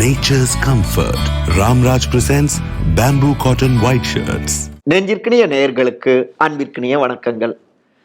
Nature's comfort Ramraj presents bamboo cotton white shirts நெஞ்சிற்கினிய நேயர்களுக்கு அன்பிற்கினிய வணக்கங்கள்.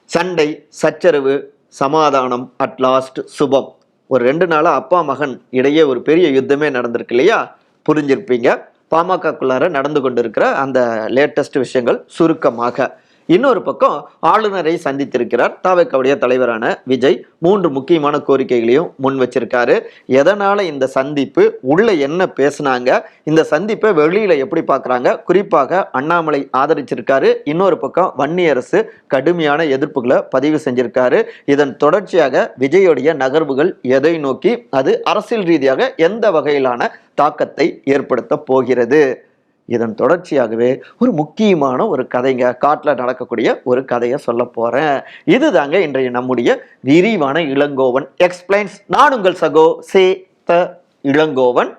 சண்டை சச்சரவு சமாதானம் அட் லாஸ்ட் சுபம். ஒரு ரெண்டு நாளாக அப்பா மகன் இடையே ஒரு பெரிய யுத்தமே நடந்திருக்கு இல்லையா? புரிஞ்சிருப்பீங்க. பாமகக்குள்ளார நடந்து கொண்டிருக்கிற அந்த லேட்டஸ்ட் விஷயங்கள் சுருக்கமாக. இன்னொரு பக்கம் ஆளுநரை சந்தித்திருக்கிறார். தாவக்கவுடைய தலைவரான விஜய் மூன்று முக்கியமான கோரிக்கைகளையும் முன் வச்சிருக்காரு. எதனால இந்த சந்திப்பு? உள்ள என்ன பேசுனாங்க? இந்த சந்திப்பை வெளியில எப்படி பார்க்குறாங்க குறிப்பாக அண்ணாமலை ஆதரிச்சிருக்காரு. இன்னொரு பக்கம் வன்னியரசு கடுமையான எதிர்ப்புகளை பதிவு செஞ்சிருக்காரு. இதன் தொடர்ச்சியாக விஜயோடைய நகர்வுகள் எதை நோக்கி? அது அரசியல் ரீதியாக எந்த வகையிலான தாக்கத்தை ஏற்படுத்த போகிறது? இதன் தொடர்ச்சியாகவே ஒரு முக்கியமான ஒரு கதைங்க காட்டில் நடக்கக்கூடிய ஒரு கதையை சொல்ல போறேன். இதுதாங்க இன்றைய நம்முடைய விரிவான இளங்கோவன் எக்ஸ்பிளைன்ஸ். நான் உங்கள் சகோ சேத்த இளங்கோவன்.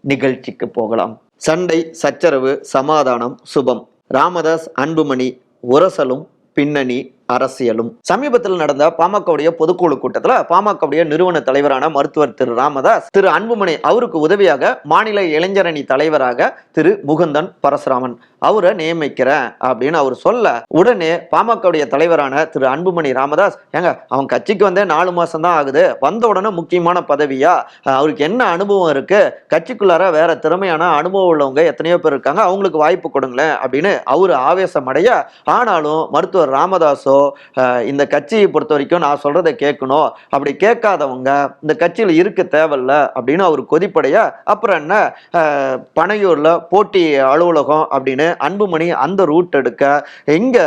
நிகழ்ச்சிக்கு போகலாம். சண்டை சச்சரவு சமாதானம் சுபம். ராமதாஸ் அன்புமணி உரசலும் பின்னணி அரசியலும். சமீபத்தில் நடந்த பாமகவுடைய பொதுக்குழு கூட்டத்தில் பாமகவுடைய நிறுவன தலைவரான மருத்துவர் திரு ராமதாஸ் திரு அன்புமணி அவருக்கு உதவியாக மாநில இளைஞரணி தலைவராக திரு முகுந்தன் பரசுராமன். அவரை நியமிக்கிறேன் அப்படின்னு அவர் சொல்ல உடனே பாமகவுடைய தலைவரான திரு அன்புமணி ராமதாஸ் ஏங்க அவன் கட்சிக்கு வந்தே நாலு மாசம் தான் ஆகுது வந்த உடனே முக்கியமான பதவியா? அவருக்கு என்ன அனுபவம் இருக்கு? கட்சிக்குள்ளார வேற திறமையான அனுபவம் உள்ளவங்க எத்தனையோ பேர் இருக்காங்க அவங்களுக்கு வாய்ப்பு கொடுங்களேன் அப்படின்னு அவர் ஆவேசமடைய ஆனாலும் மருத்துவர் ராமதாஸோ இந்த கட்சியை பொறுத்த வரைக்கும் நான் சொல்றதை கேட்கணும். அப்படி கேட்காதவங்க இந்த கட்சியில் இருக்க தேவையில்ல அப்படின்னு அவர் கொதிப்படைய அப்புறம் என்ன? பனையூர்ல போட்டி அலுவலகம் அப்படின்னு அன்புமணி அந்த ரூட் எடுக்க எங்க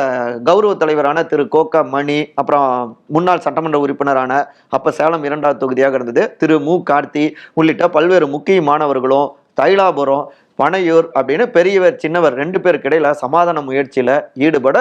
கௌரவ தலைவரான திரு கோக்கா மணி அப்புறம் முன்னாள் சட்டமன்ற உறுப்பினரான அப்ப சேலம் இரண்டாவது தொகுதியாக இருந்தது திரு மு. கார்த்தி உள்ளிட்ட பல்வேறு முக்கியமானவர்களும் தைலாபுரம் பனையூர் அப்படின்னு பெரியவர் சின்னவர் ரெண்டு பேருக்கு இடையில சமாதான முயற்சியில ஈடுபட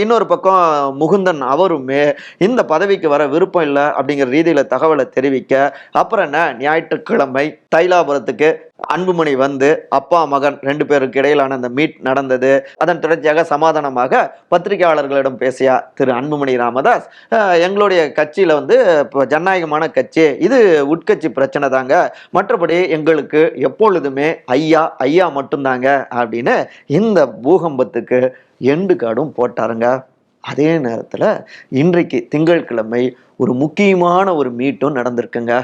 இன்னொரு பக்கம் முகுந்தன் அவருமே இந்த பதவிக்கு வர விருப்பம் இல்லை அப்படிங்கிற ரீதியில தகவலை தெரிவிக்க அப்புறம் என்ன? ஞாயிற்றுக்கிழமை தைலாபுரத்துக்கு அன்புமணி வந்து அப்பா மகன் ரெண்டு பேருக்கு இடையிலான அந்த மீட் நடந்தது. அதன் தொடர்ச்சியாக சமாதானமாக பத்திரிகையாளர்களிடம் பேசிய திரு அன்புமணி ராமதாஸ் எங்களுடைய கட்சியில் வந்து இப்போ ஜனநாயகமான கட்சி இது உட்கட்சி பிரச்சனை தாங்க. மற்றபடி எங்களுக்கு எப்பொழுதுமே ஐயா ஐயா மட்டும்தாங்க அப்படின்னு இந்த பூகம்பத்துக்கு எண்டு காடும் போட்டாருங்க. அதே நேரத்தில் இன்றைக்கு திங்கட்கிழமை ஒரு முக்கியமான ஒரு மீட்டும் நடந்திருக்குங்க.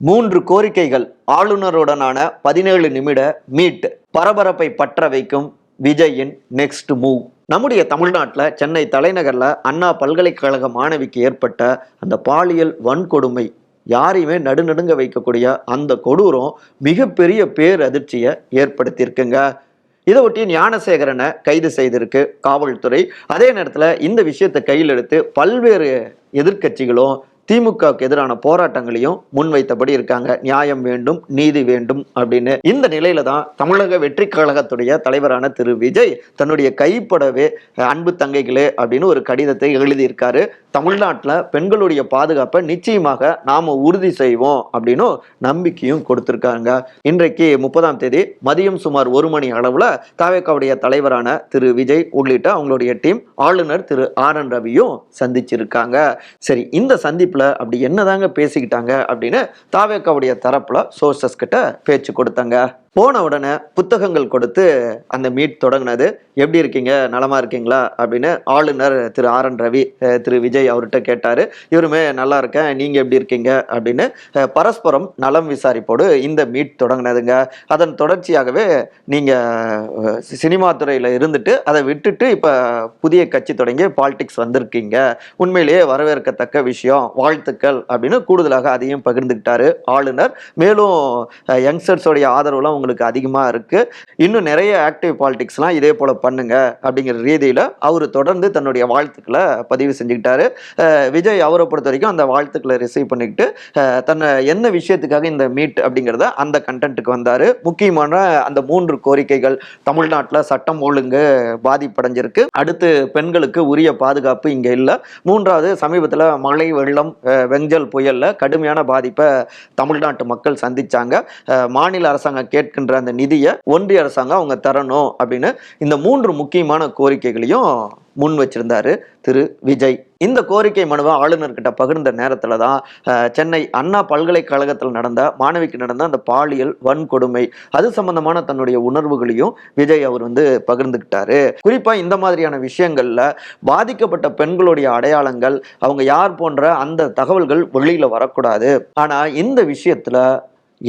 மூன்று கோரிக்கைகள் ஆளுநருடனான பதினேழு நிமிட மீட். பரபரப்பை பற்ற வைக்கும் விஜயின் நெக்ஸ்ட் மூவ் நம்முடைய தமிழ்நாட்டில் சென்னை தலைநகரில் அண்ணா பல்கலைக்கழக மாணவிக்கு ஏற்பட்ட அந்த பாலியல் வன்கொடுமை யாரையுமே நடுநடுங்க வைக்கக்கூடிய அந்த கொடூரம் மிகப்பெரிய பேரதிர்ச்சியை ஏற்படுத்தியிருக்குங்க. இதை ஒட்டி ஞானசேகரனை கைது செய்திருக்கு காவல்துறை. அதே நேரத்தில் இந்த விஷயத்தை கையில் எடுத்து பல்வேறு எதிர்க்கட்சிகளும் திமுகவுக்கு எதிரான போராட்டங்களையும் முன்வைத்தபடி இருக்காங்க. நியாயம் வேண்டும் நீதி வேண்டும் அப்படின்னு. இந்த நிலையில தான் தமிழக வெற்றி கழகத்துடைய தலைவரான திரு விஜய் தன்னுடைய கைப்படவே அன்பு தங்கைகளே அப்படின்னு ஒரு கடிதத்தை எழுதியிருக்காரு. தமிழ்நாட்டில் பெண்களுடைய பாதுகாப்பை நிச்சயமாக நாம் உறுதி செய்வோம் அப்படின்னு நம்பிக்கையும் கொடுத்துருக்காங்க. இன்றைக்கு முப்பதாம் தேதி மதியம் சுமார் ஒரு மணி அளவில் தாவேக்காவுடைய தலைவரான திரு விஜய் உள்ளிட்ட அவங்களுடைய டீம் ஆளுநர் திரு ஆர் என் ரவியும் சந்திச்சிருக்காங்க. சரி இந்த சந்திப்பில் அப்படி என்னதாங்க பேசிக்கிட்டாங்க அப்படின்னு தாவேக்காவுடைய தரப்பில் சோர்சஸ் கிட்ட பேச்சு கொடுத்தாங்க. போன உடனே புத்தகங்கள் கொடுத்து அந்த மீட் தொடங்கினது. எப்படி இருக்கீங்க? நலமா இருக்கீங்களா? அப்படின்னு ஆளுநர் திரு ஆர் என் ரவி திரு விஜய் அவர்கிட்ட கேட்டார். இவருமே நல்லா இருக்கேன். நீங்கள் எப்படி இருக்கீங்க? அப்படின்னு பரஸ்பரம் நலம் விசாரிப்போடு இந்த மீட் தொடங்கினதுங்க. அதன் தொடர்ச்சியாகவே நீங்கள் சி- சினிமா துறையில் இருந்துட்டு அதை விட்டுட்டு இப்போ புதிய கட்சி தொடங்கி பாலிடிக்ஸ் வந்திருக்கீங்க. உண்மையிலேயே வரவேற்கத்தக்க விஷயம். வாழ்த்துக்கள் அப்படின்னு கூடுதலாக அதையும் பகிர்ந்துக்கிட்டாரு ஆளுநர். மேலும் யங்ஸ்டர்ஸோடைய ஆதரவுலாம் உங்களுக்கு அதிகமாக இருக்குது இன்னும் நிறைய ஆக்டிவ் பாலிடிக்ஸ்லாம் இதே போல் பண்ணுங்க அப்படிங்கிற ரீதியில் அவர் தொடர்ந்து தன்னுடைய வாழ்த்துக்களை பதிவு செஞ்சுக்கிட்டாரு. விஜய் அவரை பொறுத்த வரைக்கும் அந்த வாழ்த்துக்களை ரிசீவ் பண்ணிக்கிட்டு தன்னை என்ன விஷயத்துக்காக இந்த மீட் அப்படிங்கிறத அந்த கண்டென்ட்டுக்கு வந்தார். முக்கியமான அந்த மூன்று கோரிக்கைகள் தமிழ்நாட்டில் சட்டம் ஒழுங்கு பாதிப்படைஞ்சிருக்கு. அடுத்து பெண்களுக்கு உரிய பாதுகாப்பு இங்கே இல்லை. மூன்றாவது சமீபத்தில் மழை வெள்ளம் வெஞ்சல் புயலில் கடுமையான பாதிப்பை தமிழ்நாட்டு மக்கள் சந்திச்சாங்க. மாநில அரசாங்கம் இருக்கின்ற அந்த நிதியை ஒன்றிய அரசாங்கம் அவங்க தரணும் அப்படின்னு இந்த மூன்று முக்கியமான கோரிக்கைகளையும் முன் வச்சிருந்தாரு திரு விஜய். இந்த கோரிக்கை மனுவை ஆளுநர்கிட்ட பகிர்ந்த நேரத்துல தான் சென்னை அண்ணா பல்கலைக்கழகத்தில் நடந்த மாணவிக்கு நடந்த அந்த பாலியல் வன்கொடுமை அது சம்பந்தமான தன்னுடைய உணர்வுகளையும் விஜய் அவர் வந்து பகிர்ந்துக்கிட்டாரு. குறிப்பா இந்த மாதிரியான விஷயங்கள்ல பாதிக்கப்பட்ட பெண்களுடைய அடையாளங்கள் அவங்க யார் போன்ற அந்த தகவல்கள் வெளியில வரக்கூடாது. ஆனா இந்த விஷயத்துல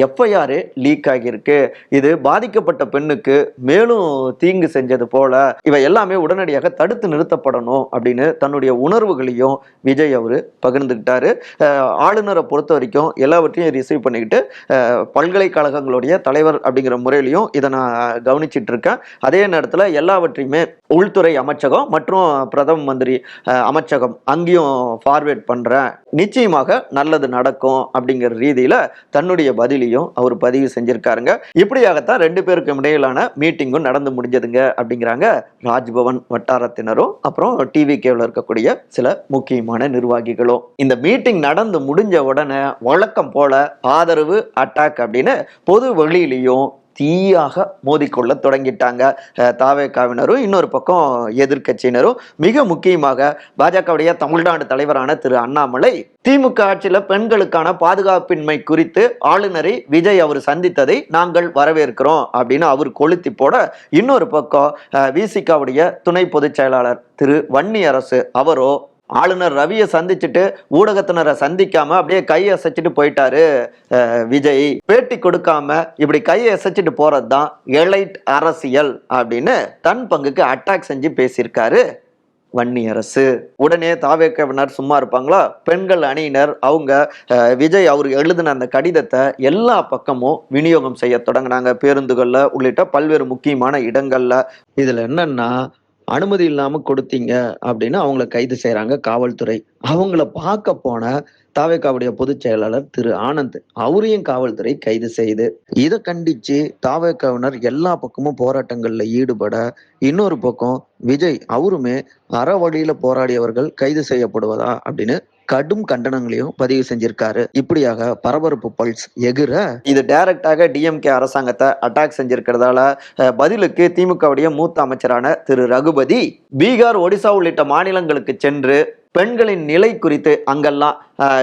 எஃப்ஐஆர் லீக் ஆகியிருக்கு? இது பாதிக்கப்பட்ட பெண்ணுக்கு மேலும் தீங்கு செஞ்சது போல இவை எல்லாமே உடனடியாக தடுத்து நிறுத்தப்படணும் அப்படின்னு தன்னுடைய உணர்வுகளையும் விஜய் அவர் பகிர்ந்துக்கிட்டாரு. ஆளுநரை பொறுத்த வரைக்கும் எல்லாவற்றையும் ரிசீவ் பண்ணிக்கிட்டு பல்கலைக்கழகங்களுடைய தலைவர் அப்படிங்கிற முறையிலையும் இதை நான் கவனிச்சிட்டு இருக்கேன். அதே நேரத்தில் எல்லாவற்றையுமே உள்துறை அமைச்சகம் மற்றும் பிரதம மந்திரி அமைச்சகம் அங்கேயும் ஃபார்வேர்ட் பண்ணுறேன் நிச்சயமாக நல்லது நடக்கும் அப்படிங்கிற ரீதியில் தன்னுடைய பதிலையும் அவர் பதிவு செஞ்சிருக்காருங்க. இப்படியாகத்தான் ரெண்டு பேருக்கும் இடையிலான மீட்டிங்கும் நடந்து முடிஞ்சதுங்க அப்படிங்கிறாங்க ராஜ்பவன் வட்டாரத்தினரும். அப்புறம் டிவி கேவில் இருக்கக்கூடிய சில முக்கியமான நிர்வாகிகளும். இந்த மீட்டிங் நடந்து முடிஞ்ச உடனே வழக்கம் போல ஆதரவு அட்டாக் அப்படின்னு பொது வெளியிலையும் தீயாக மோதிக்கொள்ள தொடங்கிட்டாங்க தாவேக்காவினரும் இன்னொரு பக்கம் எதிர்க்கட்சியினரும். மிக முக்கியமாக பாஜகவுடைய தமிழ்நாடு தலைவரான திரு அண்ணாமலை திமுக ஆட்சியில் பெண்களுக்கான பாதுகாப்பின்மை குறித்து ஆளுநரை விஜய் அவர் சந்தித்ததை நாங்கள் வரவேற்கிறோம் அப்படின்னு அவர் கொளுத்தி போட இன்னொரு பக்கம் விசிகாவுடைய துணை பொதுச் செயலாளர் திரு வன்னி அரசு அவரோ ஆளுநர் ரவியை சந்திச்சுட்டு ஊடகத்தினரை சந்திக்காம அப்படியே கையை அசைச்சிட்டு போயிட்டாரு விஜய். பேட்டி கொடுக்காம இப்படி கையை அசைச்சிட்டு போறது தான் எலைட் அரசியல் அப்படின்னு தன் பங்குக்கு அட்டாக் செஞ்சு பேசியிருக்காரு வன்னி அரசு. உடனே தாவேக்கவினர் சும்மா இருப்பாங்களா? பெண்கள் அணியினர் அவங்க விஜய் அவர் எழுதின அந்த கடிதத்தை எல்லா பக்கமும் விநியோகம் செய்ய தொடங்கினாங்க. பேருந்துகளில் உள்ளிட்ட பல்வேறு முக்கியமான இடங்கள்ல. இதுல என்னன்னா அனுமதி இல்லாம கொடுத்தீங்க அப்படின்னு அவங்கள கைது செய்யறாங்க காவல்துறை. அவங்கள பார்க்க போன தாவேக்காவுடைய பொதுச் செயலாளர் திரு ஆனந்த் அவரையும் காவல்துறை கைது செய்து. இதை கண்டிச்சு தாவேக்காவினர் எல்லா பக்கமும் போராட்டங்கள்ல ஈடுபட இன்னொரு பக்கம் விஜய் அவருமே அற வழியில போராடியவர்கள் கைது செய்யப்படுவதா அப்படின்னு கடும் கண்டனங்களையும் பதிவு செஞ்சிருக்காரு. இப்படியாக பரபரப்பு பல்ஸ் எகிர இது டைரக்டாக டிஎம்கே அரசாங்கத்தை அட்டாக் செஞ்சிருக்கிறதால அஹ், பதிலுக்கு திமுகவுடைய மூத்த அமைச்சரான திரு ரகுபதி பீகார் ஒடிசா உள்ளிட்ட மாநிலங்களுக்கு சென்று பெண்களின் நிலை குறித்து அங்கெல்லாம்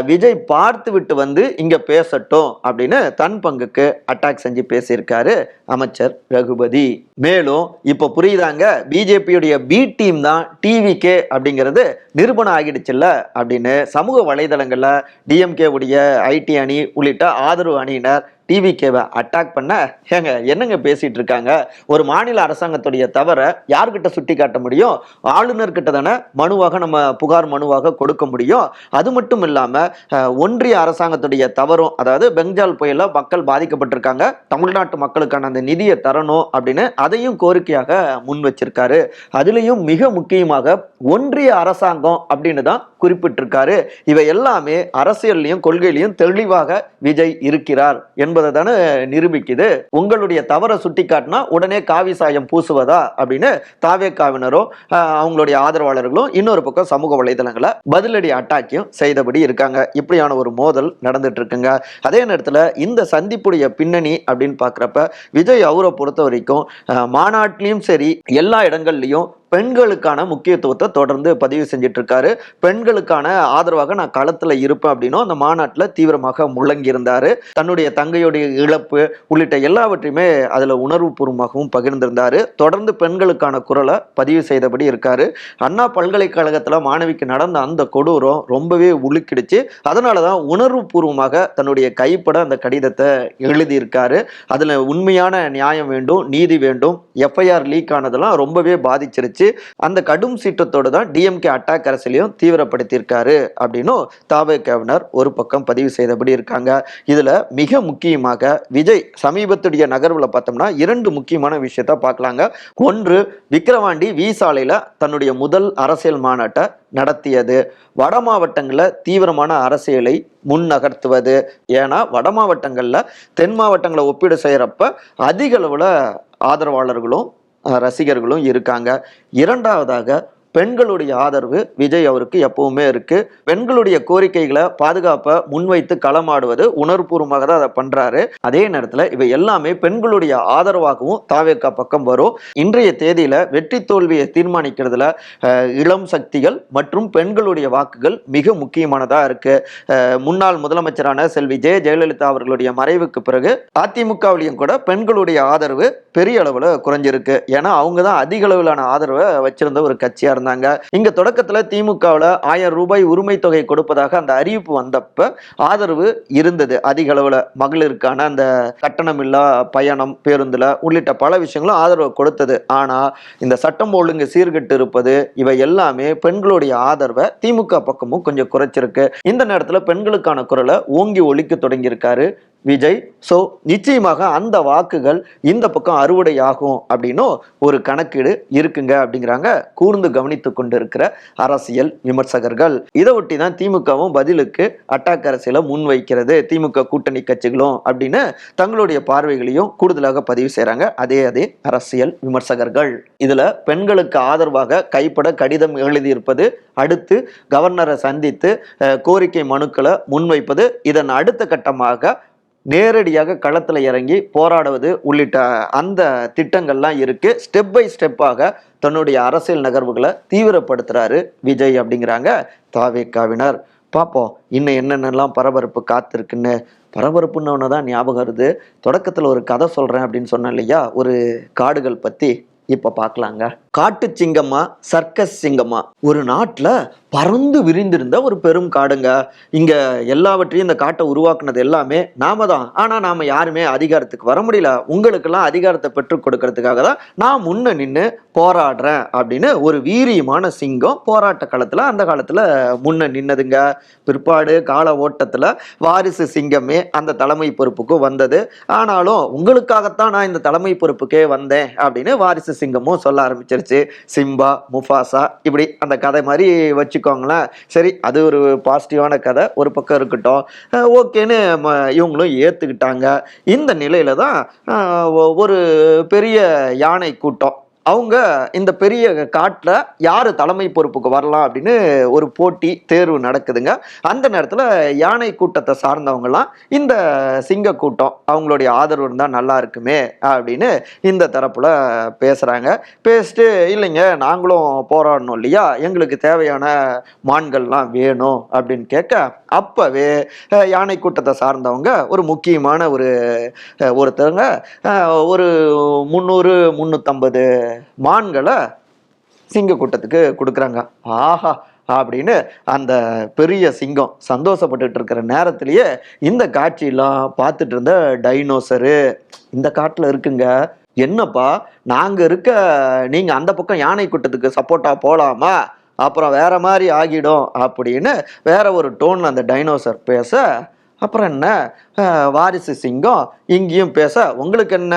விஜய் பார்த்து விட்டு வந்து இங்கே பேசட்டும் அப்படின்னு தன் பங்குக்கு அட்டாக் செஞ்சு பேசியிருக்காரு அமைச்சர் ரகுபதி. மேலும் இப்போ புரியுதாங்க? பிஜேபியுடைய பி டீம் தான் டிவிகே அப்படிங்கிறது நிரூபணம் ஆகிடுச்சுல்ல அப்படின்னு சமூக வலைதளங்களில் டிஎம்கே உடைய ஐடி அணி உள்ளிட்ட ஆதரவு அணியினர் டிவிகேவை அட்டாக் பண்ண ஏங்க என்னங்க பேசிட்டு இருக்காங்க ஒரு மாநில அரசாங்கத்துடைய தவறை யார்கிட்ட சுட்டி காட்ட முடியும்? ஆளுநர்கிட்ட தானே மனுவாக நம்ம புகார் மனுவாக கொடுக்க முடியும். அது மட்டும் இல்லாம ஒன்றிய அரசாங்கத்துடைய தவறும் அதாவது பெங்கால் புயலில் மக்கள் பாதிக்கப்பட்டிருக்காங்க. தமிழ்நாட்டு மக்களுக்கான அந்த நிதியை தரணும் அப்படின்னு அதையும் கோரிக்கையாக முன் வச்சிருக்காரு. அதுலயும் மிக முக்கியமாக ஒன்றிய அரசாங்கம் அப்படின்னு தான் குறிப்பிட்டிருக்காரு. இவை எல்லாமே அரசியல்லையும் கொள்கையிலையும் தெளிவாக விஜய் இருக்கிறார் என்பது தானே நிரூபிக்குது. உங்களுடைய தவறை சுட்டி காட்டினா உடனே காவி சாயம் பூசுவதா அப்படின்னு தாவேக்காவினரும் காவினரும் அவங்களுடைய ஆதரவாளர்களும் இன்னொரு பக்கம் சமூக வலைதளங்களை பதிலடி அட்டாக்கையும் செய்தபடி இருக்காங்க. இப்படியான ஒரு மோதல் நடந்துட்டு இருக்குங்க அதே நேரத்தில் இந்த சந்திப்புடைய பின்னணி அப்படின்னு பார்க்குறப்ப விஜய் அவரை பொறுத்த வரைக்கும் மாநாட்டிலையும் சரி எல்லா இடங்கள்லையும் பெண்களுக்கான முக்கியத்துவத்தை தொடர்ந்து பதிவு செஞ்சுட்டு இருக்காரு பெண்களுக்கான ஆதரவாக நான் களத்துல இருப்பேன் அப்படின்னும் அந்த மாநாட்டில் தீவிரமாக முழங்கியிருந்தாரு. தன்னுடைய தங்கையுடைய இழப்பு உள்ளிட்ட எல்லாவற்றையுமே அதுல உணர்வுபூர்வமாகவும் பகிர்ந்திருந்தாரு. தொடர்ந்து பெண்களுக்கான குரலை பதிவு செய்தபடி இருக்காரு. அண்ணா பல்கலைக்கழகத்தில் மாணவிக்கு நடந்த அந்த கொடூரம் ரொம்பவே உலுக்கிடுச்சு. அதனாலதான் உணர்வுபூர்வமாக தன்னுடைய கைப்பட அந்த கடிதத்தை எழுதியிருக்காரு. அதில் உண்மையான நியாயம் வேண்டும் நீதி வேண்டும் எஃப்ஐஆர் லீக் ஆனதெல்லாம் ரொம்பவே பாதிச்சிருச்சு. அந்த கடும் சீற்றத்தோடு தான் டிஎம்கே அட்டாக் அரசியலையும் தீவிரப்படுத்தியிருக்காரு அப்படின்னும் தாவேக்கவினர் ஒரு பக்கம் பதிவு செய்தபடி இருக்காங்க. இதில் மிக முக்கியமாக விஜய் சமீபத்துடைய நகர்வில் பார்த்தோம்னா இரண்டு முக்கியமான விஷயத்த பார்க்கலாங்க. ஒன்று விக்கிரவாண்டி வி சாலையில் தன்னுடைய முதல் அரசியல் மாநாட்டை நடத்தியது. வட மாவட்டங்களில் தீவிரமான அரசியலை முன் நகர்த்துவது ஏன்னா வட மாவட்டங்களில் தென் மாவட்டங்களை ஒப்பீடு செய்கிறப்ப அதிக அளவில் ஆதரவாளர்களும் ரசிகர்களும் இருக்காங்க. இரண்டாவதாக பெண்களுடைய ஆதரவு விஜய் அவருக்கு எப்பவுமே இருக்கு. பெண்களுடைய கோரிக்கைகளை பாதுகாப்பை முன்வைத்து களமாடுவது உணர்வுபூர்வமாக தான் அதை பண்றாரு. அதே நேரத்தில் இவை எல்லாமே பெண்களுடைய ஆதரவாகவும் தாவேக்கா பக்கம் வரும். இன்றைய தேதியில வெற்றி தோல்வியை தீர்மானிக்கிறதுல இளம் சக்திகள் மற்றும் பெண்களுடைய வாக்குகள் மிக முக்கியமானதா இருக்கு. முன்னாள் முதலமைச்சரான செல்வி ஜெய ஜெயலலிதா அவர்களுடைய மறைவுக்கு பிறகு அதிமுகவிலையும் கூட பெண்களுடைய ஆதரவு பெரிய அளவுல குறைஞ்சிருக்கு. ஏன்னா அவங்க தான் அதிக அளவிலான ஆதரவை வச்சிருந்த ஒரு கட்சியா இருந்தாங்க இங்க தொடக்கத்துல திமுகவில் ஆயிரம் ரூபாய் உரிமை தொகை கொடுப்பதாக அந்த அறிவிப்பு வந்தப்ப ஆதரவு இருந்தது. அதிக அளவுல மகளிருக்கான அந்த கட்டணம் இல்லா பயணம் பேருந்துல உள்ளிட்ட பல விஷயங்களும் ஆதரவு கொடுத்தது. ஆனா இந்த சட்டம் ஒழுங்கு சீர்கெட்டு இருப்பது இவை எல்லாமே பெண்களுடைய ஆதரவை திமுக பக்கமும் கொஞ்சம் குறைச்சிருக்கு. இந்த நேரத்துல பெண்களுக்கான குரலை ஓங்கி ஒழிக்க தொடங்கியிருக்காரு விஜய். ஸோ நிச்சயமாக அந்த வாக்குகள் இந்த பக்கம் அறுவடை ஆகும் அப்படின்னும் ஒரு கணக்கீடு இருக்குங்க அப்படிங்கிறாங்க. கூர்ந்து கவனித்து கொண்டிருக்கிற அரசியல் விமர்சகர்கள். இதை ஒட்டி தான் திமுகவும் பதிலுக்கு அட்டாக் அரசியலை முன்வைக்கிறது. திமுக கூட்டணி கட்சிகளும் அப்படின்னு தங்களுடைய பார்வைகளையும் கூடுதலாக பதிவு செய்கிறாங்க அதே அதே அரசியல் விமர்சகர்கள். இதில் பெண்களுக்கு ஆதரவாக கைப்பட கடிதம் எழுதியிருப்பது அடுத்து கவர்னரை சந்தித்து கோரிக்கை மனுக்களை முன்வைப்பது இதன் அடுத்த கட்டமாக நேரடியாக களத்தில் இறங்கி போராடுவது உள்ளிட்ட அந்த திட்டங்கள்லாம் இருக்குது ஸ்டெப் பை ஸ்டெப்பாக தன்னுடைய அரசியல் நகர்வுகளை தீவிரப்படுத்துறாரு விஜய் அப்படிங்கிறாங்க தாவேக்காவினர். பார்ப்போம் இன்னும் என்னென்னலாம் பரபரப்பு காத்திருக்குன்னு. பரபரப்புன்னு தான் ஞாபகம் வருது. தொடக்கத்தில் ஒரு கதை சொல்கிறேன் அப்படின்னு சொன்னேன் இல்லையா? ஒரு காடுகள் பற்றி இப்போ பார்க்கலாங்க. காட்டு சிங்கமா சர்க்கஸ் சிங்கமா ஒரு நாட்டில் பறந்து விரிந்திருந்த ஒரு பெரும் காடுங்க. இங்கே எல்லாவற்றையும் இந்த காட்டை உருவாக்குனது எல்லாமே நாம தான். ஆனால் நாம் யாருமே அதிகாரத்துக்கு வர முடியல. உங்களுக்கெல்லாம் அதிகாரத்தை பெற்றுக் கொடுக்கறதுக்காக தான் நான் முன்ன நின்று போராடுறேன் அப்படின்னு ஒரு வீரியமான சிங்கம் போராட்ட காலத்தில் அந்த காலத்தில் முன்ன நின்னதுங்க. பிற்பாடு கால ஓட்டத்தில் வாரிசு சிங்கமே அந்த தலைமை பொறுப்புக்கு வந்தது. ஆனாலும் உங்களுக்காகத்தான் நான் இந்த தலைமை பொறுப்புக்கே வந்தேன் அப்படின்னு வாரிசு சிங்கமும் சொல்ல ஆரம்பிச்சிருச்சு. சிம்பா முஃபாசா இப்படி அந்த கதை மாதிரி வச்சுக்கோங்களேன். சரி அது ஒரு பாசிட்டிவான கதை. ஒரு பக்கம் இருக்கட்டும். ஓகேன்னு இவங்களும் ஏற்றுக்கிட்டாங்க இந்த நிலையில தான் ஒ- ஒரு பெரிய யானை கூட்டம். அவங்க இந்த பெரிய காட்டில் யார் தலைமை பொறுப்புக்கு வரலாம் அப்படின்னு ஒரு போட்டி தேர்வு நடக்குதுங்க. அந்த நேரத்தில் யானை கூட்டத்தை சார்ந்தவங்கலாம் இந்த சிங்க கூட்டம் அவங்களுடைய ஆதரவு இருந்தால் நல்லா இருக்குமே அப்படின்னு இந்த தரப்பில் பேசுகிறாங்க பேசிட்டு இல்லைங்க நாங்களும் போராடணும் இல்லையா? எங்களுக்கு தேவையான மான்கள்லாம் வேணும் அப்படின்னு கேட்க அப்போவே யானை கூட்டத்தை சார்ந்தவங்க ஒரு முக்கியமான ஒரு ஒருத்தவங்க ஒரு முந்நூறு முந்நூற்றம்பது மான்களை சிங்க கூட்டத்துக்கு கொடுக்குறாங்க. ஆஹா அப்படின்னு அந்த பெரிய சிங்கம் சந்தோஷப்பட்டுட்டு இருக்கிற நேரத்திலேயே இந்த காட்சியெல்லாம் பார்த்துட்டு இருந்த டைனோசரு இந்த காட்டில் இருக்குங்க. என்னப்பா நாங்கள் இருக்க நீங்கள் அந்த பக்கம் யானை கூட்டத்துக்கு சப்போர்ட்டாக போகலாமா அப்புறம் வேற மாதிரி ஆகிடும் அப்படின்னு வேற ஒரு டோன் அந்த டைனோசர் பேச அப்புறம் என்ன? வாரிசு சிங்கம் இங்கேயும் பேச உங்களுக்கு என்ன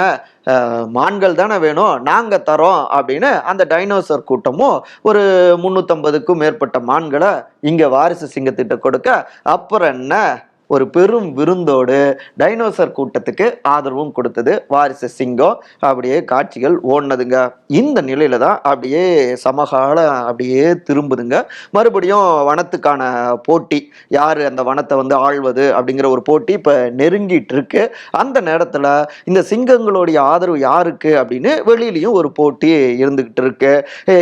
மான்கள் தானே வேணும்? நாங்கள் தரோம். அப்படின்னு அந்த டைனோசர் கூட்டமும் ஒரு முந்நூற்றம்பதுக்கும் மேற்பட்ட மான்களை இங்கே வாரிசு சிங்கத்திட்ட கொடுக்க அப்புறம் என்ன? ஒரு பெரும் விருந்தோடு டைனோசர் கூட்டத்துக்கு ஆதரவும் கொடுத்தது வாரிசு சிங்கம். அப்படியே காட்சிகள் ஓடினதுங்க. இந்த நிலையில தான் அப்படியே சமகாலம் அப்படியே திரும்புதுங்க. மறுபடியும் வனத்துக்கான போட்டி யார் அந்த வனத்தை வந்து ஆள்வது அப்படிங்கிற ஒரு போட்டி இப்போ நெருங்கிட்டு இருக்கு. அந்த நேரத்தில் இந்த சிங்கங்களுடைய ஆதரவு யாருக்கு அப்படின்னு வெளியிலையும் ஒரு போட்டி இருந்துகிட்டு இருக்கு.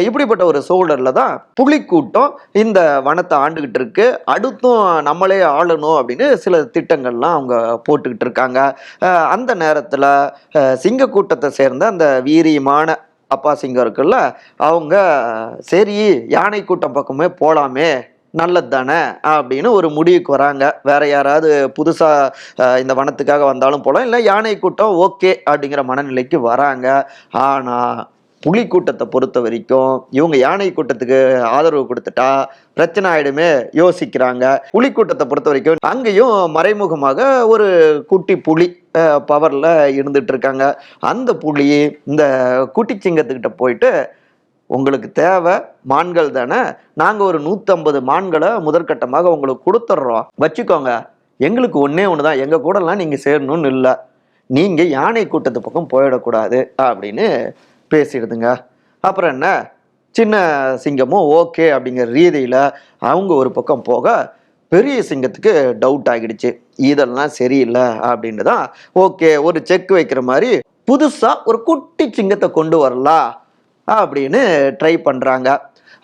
இப்படிப்பட்ட ஒரு சூழலில் தான் புலிக்கூட்டம் இந்த வனத்தை ஆண்டுகிட்டு இருக்கு. அடுத்தும் நம்மளே ஆளணும் அப்படின்னு சில திட்டங்கள்லாம் அவங்க போட்டுக்கிட்டு இருக்காங்க. அந்த நேரத்தில் சிங்க கூட்டத்தை சேர்ந்த அந்த வீரியமான அப்பா சிங்கம் இருக்குல்ல அவங்க சரி யானை கூட்டம் பக்கமே போகலாமே நல்லது தானே அப்படின்னு ஒரு முடிவுக்கு வராங்க. வேற யாராவது புதுசாக இந்த வனத்துக்காக வந்தாலும் போகலாம் இல்லை யானை கூட்டம் ஓகே அப்படிங்கிற மனநிலைக்கு வராங்க. ஆனால் புலி கூட்டத்தை பொறுத்த வரைக்கும் இவங்க யானை கூட்டத்துக்கு ஆதரவு கொடுத்துட்டா பிரச்சனை ஆயிடுமே யோசிக்கிறாங்க. புலி கூட்டத்தை பொறுத்த வரைக்கும் அங்கேயும் மறைமுகமாக ஒரு குட்டி புலி பவர்ல இருந்துட்டு இருக்காங்க அந்த புலி இந்த குட்டி சிங்கத்துக்கிட்ட போயிட்டு உங்களுக்கு தேவை மான்கள் தானே? நாங்கள் ஒரு நூற்றம்பது மான்களை முதற்கட்டமாக உங்களுக்கு கொடுத்துட்றோம் வச்சுக்கோங்க. எங்களுக்கு ஒன்றே ஒன்று தான். எங்கள் கூடலாம் நீங்கள் சேரணும்னு இல்லை. நீங்கள் யானை கூட்டத்து பக்கம் போயிடக்கூடாது. அப்படின்னு பேசிடுதுங்க. அப்புறம் என்ன? சின்ன சிங்கமும் ஓகே அப்படிங்கிற ரீதியில் அவங்க ஒரு பக்கம் போக பெரிய சிங்கத்துக்கு டவுட் ஆகிடுச்சு. இதெல்லாம் சரியில்லை அப்படின்னு தான் ஓகே ஒரு செக் வைக்கிற மாதிரி புதுசாக ஒரு குட்டி சிங்கத்தை கொண்டு வரலாம் அப்படின்னு ட்ரை பண்ணுறாங்க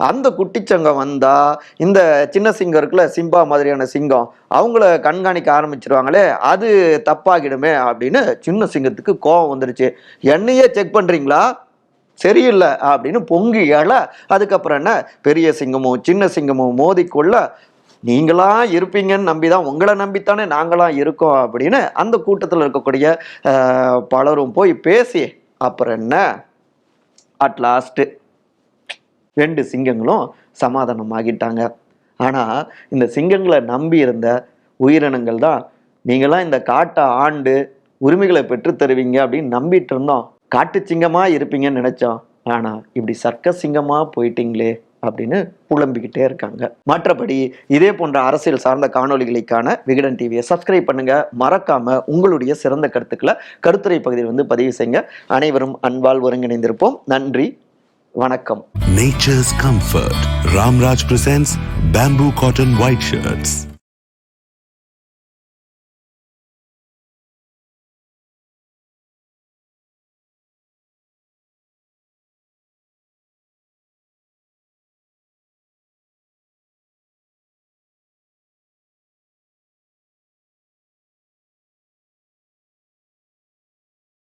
அந்த குட்டிச்சங்கம் வந்தால் இந்த சின்ன சிங்கம் இருக்குல்ல சிம்பா மாதிரியான சிங்கம் அவங்கள கண்காணிக்க ஆரம்பிச்சிருவாங்களே அது தப்பாகிடுமே அப்படின்னு சின்ன சிங்கத்துக்கு கோபம் வந்துருச்சு. என்னையே செக் பண்ணுறீங்களா சரியில்லை அப்படின்னு பொங்கி எழ அதுக்கப்புறம் என்ன? பெரிய சிங்கமும் சின்ன சிங்கமும் மோதிக்கொள்ள நீங்களாம் இருப்பீங்கன்னு நம்பி தான் உங்களை நம்பித்தானே நாங்களாம் இருக்கோம் அப்படின்னு அந்த கூட்டத்தில் இருக்கக்கூடிய பலரும் போய் பேசி அப்புறம் என்ன? அட் லாஸ்ட்டு ரெண்டு சிங்கங்களும் சமாதானம் ஆகிட்டாங்க. ஆனால் இந்த சிங்கங்களை நம்பி இருந்த உயிரினங்கள் தான் நீங்களாம் இந்த காட்டை ஆண்டு உரிமைகளை பெற்று தருவீங்க அப்படின்னு நம்பிட்டு இருந்தோம். காட்டு சிங்கமாக இருப்பீங்கன்னு நினைச்சோம். ஆனால் இப்படி சர்க்க சிங்கமாக போயிட்டீங்களே அப்படின்னு புலம்பிக்கிட்டே இருக்காங்க. மற்றபடி இதே போன்ற அரசியல் சார்ந்த காணொளிகளுக்கான விகடன் டிவியை சப்ஸ்கிரைப் பண்ணுங்க. மறக்காம உங்களுடைய சிறந்த கருத்துக்களை கருத்துரை பகுதியில் வந்து பதிவு செய்யுங்க. அனைவரும் அன்பால் ஒருங்கிணைந்திருப்போம். நன்றி வணக்கம். Nature's comfort Ramraj presents bamboo cotton white shirts